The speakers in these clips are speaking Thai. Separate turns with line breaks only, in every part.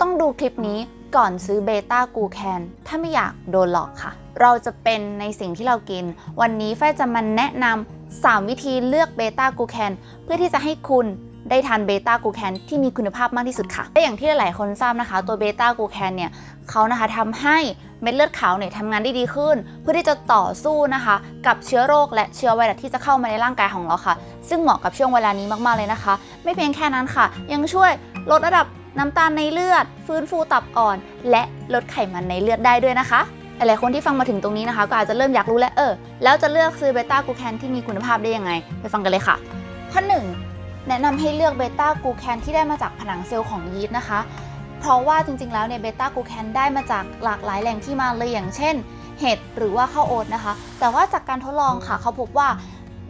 ต้องดูคลิปนี้ก่อนซื้อเบต้ากูแคนถ้าไม่อยากโดนหลอกค่ะ เราจะเป็นในสิ่งที่เรากิน วันนี้แฟจะมาแนะนำ3วิธีเลือกเบต้ากูแคนเพื่อที่จะให้คุณได้ทานเบต้ากูแคนที่มีคุณภาพมากที่สุดค่ะและอย่างที่หลายๆคนทราบนะคะ ตัวเบต้ากูแคนเนี่ยเขานะคะทำให้เม็ดเลือดขาวเนี่ยทำงานได้ดีขึ้น เพื่อที่จะต่อสู้นะคะ กับเชื้อโรคและเชื้อไวรัสที่จะเข้ามาในร่างกายของเราค่ะ ซึ่งเหมาะกับช่วงเวลานี้มากๆเลยนะคะ ไม่เพียงแค่นั้นค่ะ ยังช่วยลดระดับ น้ำตาลในเลือด ฟื้นฟูตับอ่อน และลดไขมันในเลือดได้ด้วยนะคะหลายๆคนที่ฟังมาถึงตรงนี้นะคะ ก็อาจจะเริ่มอยากรู้แล้วเออแล้วจะเลือกซื้อเบต้ากูแคนที่มีคุณภาพได้ยังไง ไปฟังกันเลยค่ะ ข้อหนึ่งแนะนำให้เลือกเบต้ากูแคนที่ได้มาจากผนังเซลล์ของยีสต์นะคะ เพราะว่าจริงๆแล้วเนี่ยเบต้ากูแคนได้มาจากหลากหลายแหล่งที่มาเลยอย่างเช่น เห็ดหรือว่าข้าวโอ๊ตนะคะ แต่ว่าจากการทดลองค่ะเขาพบว่า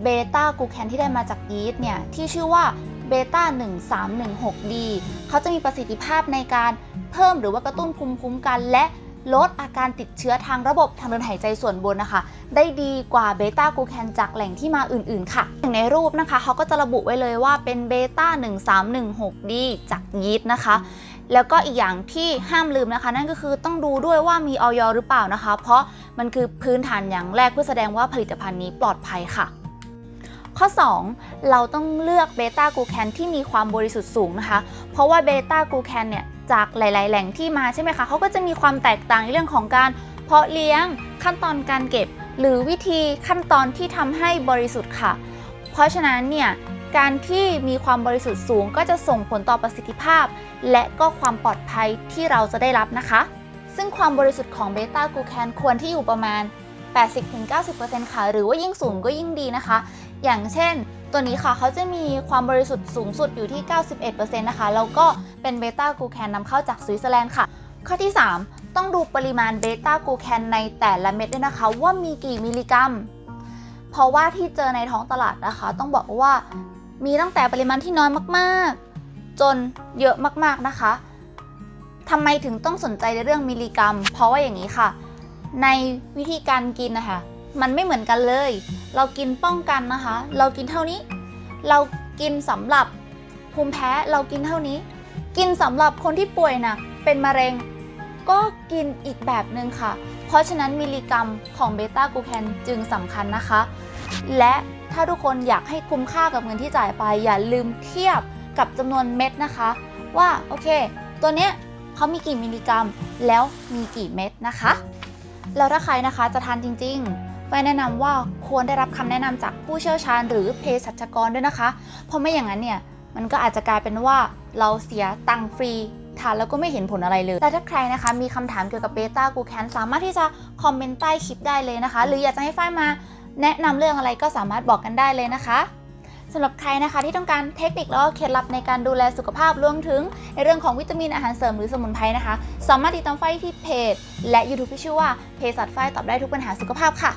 เบต้ากูแคนที่ได้มาจากยีสต์เนี่ยที่ชื่อว่า เบต้า 1316D เขาจะมีประสิทธิภาพในการเพิ่มหรือว่ากระตุ้นภูมิคุ้มกัน และลดอาการติดเชื้อทางระบบทางเดินหายใจส่วนบนนะคะ ได้ดีกว่าเบต้ากูแคนจากแหล่งที่มาอื่นๆ ค่ะ อย่างในรูปนะคะเขาก็จะระบุไว้เลยว่าเป็นเบต้า 1316D จากยีสต์นะคะ แล้วก็อีกอย่างที่ห้ามลืมนะคะ นั่นก็คือต้องดูด้วยว่ามีออยหรือเปล่านะคะ เพราะมันคือพื้นฐานอย่างแรกเพื่อแสดงว่าผลิตภัณฑ์นี้ปลอดภัยค่ะ ข้อ 2 เราต้องเลือกเบต้ากูแคนที่มีความบริสุทธิ์สูงนะคะ เพราะว่าเบต้ากูแคนเนี่ยจากหลาย ๆ แหล่งที่มาใช่ไหมคะเขาก็จะมีความแตกต่างในเรื่องของการเพาะเลี้ยงขั้นตอนการเก็บ หรือวิธีขั้นตอนที่ทำให้บริสุทธิ์ค่ะ เพราะฉะนั้นเนี่ยการที่มีความบริสุทธิ์สูง ก็จะส่งผลต่อประสิทธิภาพ และก็ความปลอดภัยที่เราจะได้รับนะคะ ซึ่งความบริสุทธิ์ของเบต้ากูแคนควรที่อยู่ประมาณ 80-90%ค่ะ หรือว่ายิ่งสูงก็ยิ่งดีนะคะ อย่างเช่น ตัวนี้ค่ะเขาจะมีความบริสุทธิ์สูงสุดอยู่ที่ 91%นะคะแล้วก็เป็นเบต้ากูแคนนำเข้าจากสวิตเซอร์แลนด์ค่ะ ข้อที่ 3 ต้องดูปริมาณเบต้ากูแคนในแต่ละเม็ดด้วยนะคะ ว่ามีกี่มิลลิกรัม เพราะว่าที่เจอในท้องตลาดนะคะ ต้องบอกว่ามีตั้งแต่ปริมาณที่น้อยมากๆ จนเยอะมากๆนะคะทำไมถึงต้องสนใจในเรื่องมิลลิกรัม เพราะว่าอย่างนี้ค่ะ ในวิธีการกินนะคะ มันไม่เหมือนกันเลย เรากินป้องกันนะคะ เรากินเท่านี้ เรากินสำหรับภูมิแพ้เรากินเท่านี้ กินสำหรับคนที่ป่วยหนักเป็นมะเร็ง ก็กินอีกแบบหนึ่งค่ะ เพราะฉะนั้นมิลลิกรัมของเบต้ากูแคนจึงสำคัญนะคะ และถ้าทุกคนอยากให้คุ้มค่ากับเงินที่จ่ายไป อย่าลืมเทียบกับจำนวนเม็ดนะคะ ว่าโอเค ตัวเนี้ยเขามีกี่มิลลิกรัม แล้วมีกี่เม็ดนะคะ แล้วถ้าใครนะคะจะทานจริงๆไฟแนะนำว่าควรได้รับคำแนะนำจากผู้เชี่ยวชาญหรือเภสัชกรด้วยนะคะ เพราะไม่อย่างนั้นเนี่ยมันก็อาจจะกลายเป็นว่าเราเสียตังค์ฟรีทานแล้วก็ไม่เห็นผลอะไรเลย แต่ถ้าใครนะคะมีคำถามเกี่ยวกับเบต้ากูแคนสามารถที่จะคอมเมนต์ใต้คลิปได้เลยนะคะ หรืออยากจะให้ฝ้ายมาแนะนำเรื่องอะไรก็สามารถบอกกันได้เลยนะคะ สำหรับใครนะคะที่ต้องการเทคนิคแล้วก็เคล็ดลับในการดูแลสุขภาพรวมถึง ในเรื่องของวิตามินอาหารเสริมหรือสมุนไพรนะคะ สามารถติดตามไฟที่เพจ และ YouTube ที่ชื่อว่าเภสัตว์ไฟตอบได้ทุกปัญหาสุขภาพค่ะ